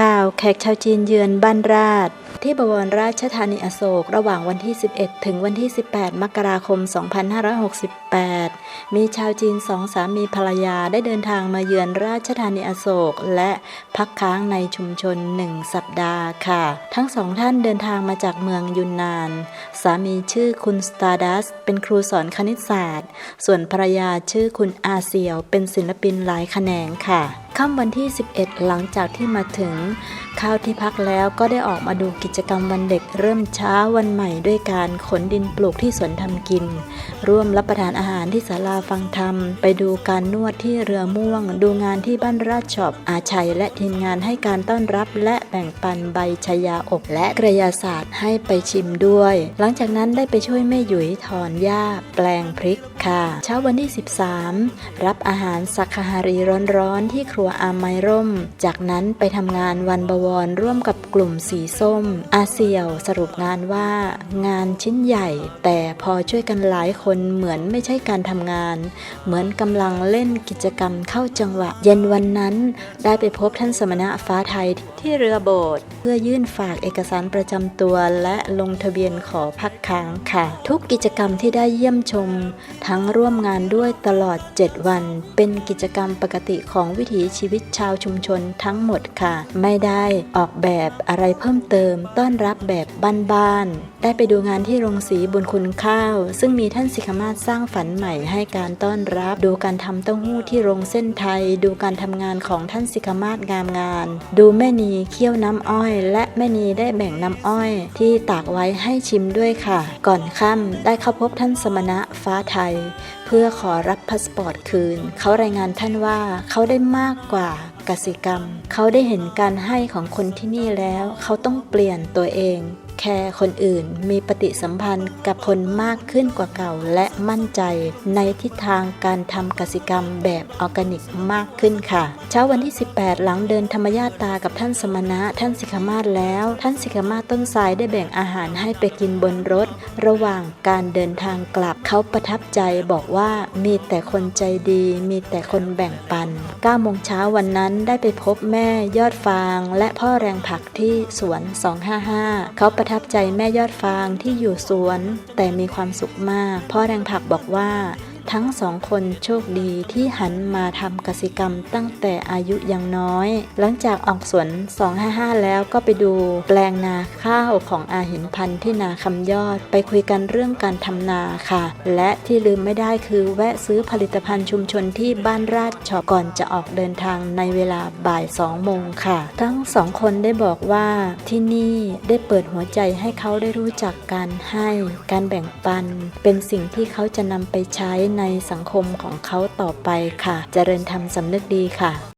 ข่าวแขกชาวจีนเยือนบ้านราช ที่บวรราชธานีอโศก ระหว่างวันที่ 11 ถึงวันที่ 18 มกราคม 2568 มีชาวจีนสองสามีภรรยาได้เดินทางมาเยือนราชธานีอโศก และพักค้างในชุมชนหนึ่งสัปดาห์ค่ะ ทั้งสองท่านเดินทางมาจากเมืองยุนนาน สามีชื่อคุณสตาร์ดัสเป็นครูสอนคณิตศาสตร์ ส่วนภรรยาชื่อคุณอาเซียว เป็นศิลปินหลายแขนงค่ะ ค่ำวันที่ 11 หลังจากที่มาถึงข้าวที่พักแล้วก็ได้ออกมาดูกิจกรรมวันเด็กเริ่มเช้าวันใหม่ด้วยการขนดินปลูกที่สวนทำกิน ร่วมรับประทานอาหารที่ศาลาฟังธรรม ไปดูการนวดที่เรือม่วง ดูงานที่บ้านราชชอปอาชัย และทีมงานให้การต้อนรับ และแบ่งปันใบชายาอบและกระยาศาสตร์ให้ไปชิมด้วย หลังจากนั้นได้ไปช่วยแม่หยุยถอนหญ้า แปลงพริก ค่ะ เช้าวันที่ 13 รับอาหารสักคาหารีร้อนๆ ที่ครัวอาไมร่ม จากนั้นไปทำงานวันบวรร่วมกับกลุ่มสีส้ม อาเซียวสรุปงานว่า งานชิ้นใหญ่ แต่พอช่วยกันหลายคนเหมือนไม่ใช่การทำงาน เหมือนกำลังเล่นกิจกรรมเข้าจังหวะ เย็นวันนั้นได้ไปพบท่านสมณะฟ้าไทยที่เรือโบสถ์เพื่อยื่นฝากเอกสารประจำตัวและลงทะเบียนขอพักค้างค่ะ ทุกกิจกรรมที่ได้เยี่ยมชมทั้งร่วมงานด้วยตลอด 7 วัน เป็นกิจกรรมปกติของวิถีชีวิตชาวชุมชนทั้งหมดค่ะ ไม่ได้ออกแบบอะไรเพิ่มเติม ต้อนรับแบบบ้านๆ ได้ไปดูงานที่โรงสีบุญคุณข้าว ซึ่งมีท่านสิกขามาศสร้างฝันใหม่ให้การต้อนรับ ดูการทำเต้าหู้ที่โรงเส้นไทย ดูการทำงานของท่านสิกขามาศงามงาน ดูแม่นีเคี่ยวน้ำอ้อย และแม่นีได้แบ่งน้ำอ้อย ที่ตากไว้ให้ชิมด้วยค่ะ ก่อนค่ำได้เข้าพบท่านสมณะฟ้าไทยเพื่อขอรับพาสปอร์ตคืน เขารายงานท่านว่าเขาได้มากกว่ากสิกรรม เขาได้เห็นการให้ของคนที่นี่แล้ว เขาต้องเปลี่ยนตัวเอง แคร์คนอื่น มีปฏิสัมพันธ์กับคนมากขึ้นกว่าเก่า และมั่นใจในทิศทางการทำกสิกรรมแบบออร์แกนิกมากขึ้นค่ะ เช้าวันที่ 18 หลังเดินธรรมญาตากับท่านสมณะ ท่านสิกขามาศแล้ว ท่านสิกขามาศต้นสายได้แบ่งอาหารให้ไปกินบนรถ ระหว่างการเดินทางกลับเขาประทับใจบอกว่ามีแต่คนใจดี มีแต่คนแบ่งปัน9โมงเช้าวันนั้นได้ไปพบแม่ยอดฟาง และพ่อแรงผักที่สวน 255 เขาประทับทับใจแม่ยอดฟางที่อยู่สวน แต่มีความสุขมาก พ่อแรงผักบอกว่า ทั้งสองคนโชคดีที่หันมาทำกสิกรรมตั้งแต่อายุยังน้อย หลังจากออกสวน 255 แล้วก็ไปดูแปลงนาข้าวของอาหินพันธ์ที่นาคำยอด ไปคุยกันเรื่องการทำนาค่ะ และที่ลืมไม่ได้คือแวะซื้อผลิตภัณฑ์ชุมชนที่บ้านราชชอก่อนจะออกเดินทางในเวลาบ่าย2โมงค่ะ ทั้งสองคนได้บอกว่าที่นี่ได้เปิดหัวใจให้เขาได้รู้จักการให้ การแบ่งปัน เป็นสิ่งที่เขาจะนำไปใช้ในสังคมของเขาต่อไปค่ะ เจริญธรรมสำนึกดีค่ะ